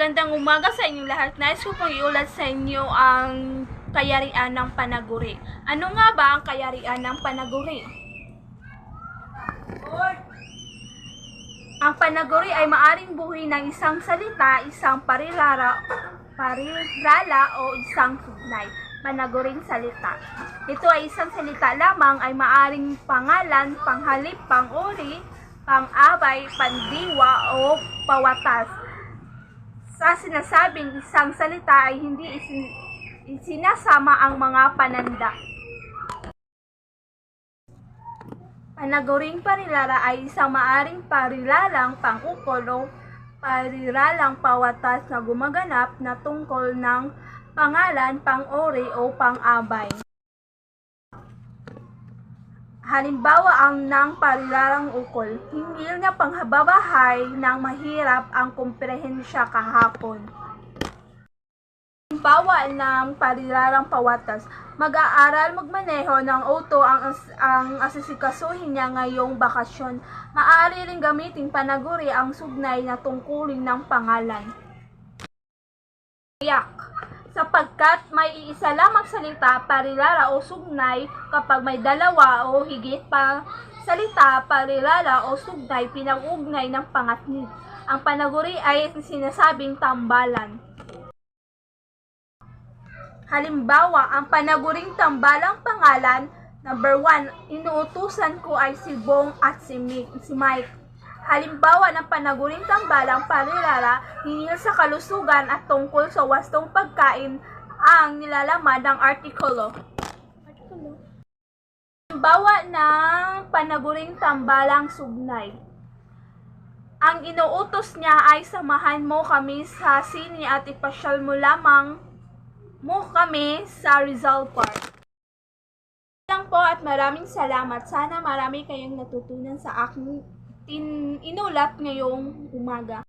Magandang umaga sa inyong lahat. Nais ko pong iulat sa inyo ang kayarian ng panaguri. Ano nga ba ang kayarian ng panaguri? Ang panaguri ay maaring buhay ng isang salita, isang parilara, parirala o isang sugnay. Panaguring salita. Ito ay isang salita lamang ay maaring pangalan, panghalip, panguri, pang-abay, pandiwa o pawatas. Sa sinasabing isang salita ay hindi isin- isinasama ang mga pananda. Panaguring parilara ay isang maaring parilalang pangukol o pariralang pawatas na gumaganap na tungkol ng pangalan, pang-ori o pang-abay. Halimbawa ang ng parilarang ukol, hinggil na panghababahay ng mahirap ang komprehensya kahapon. Halimbawa ng parilarang pawatas, mag-aaral magmaneho ng auto ang, as- ang asisikasuhin niya ngayong bakasyon. Maaari rin gamitin panaguri ang sugnay na tungkulin ng pangalan. Sapagkat may iisa lamang salita, parilara o sugnay kapag may dalawa o higit pa salita, parilara o sugnay pinag-ugnay ng pangatnit. Ang panaguri ay sinasabing tambalan. Halimbawa, ang panaguring tambalang pangalan, number 1, inuutusan ko ay si Bong at si Mike. Halimbawa ng panaguring tambalang parirara, hinil sa kalusugan at tungkol sa wastong pagkain ang nilalaman ng artikulo. Artikulo. Halimbawa ng panaguring tambalang sugnay. Ang inuutos niya ay samahan mo kami sa sini at ipasyal mo lamang mo kami sa Rizal Park. lang po at maraming salamat. Sana marami kayong natutunan sa aking tin- inulat ngayong umaga.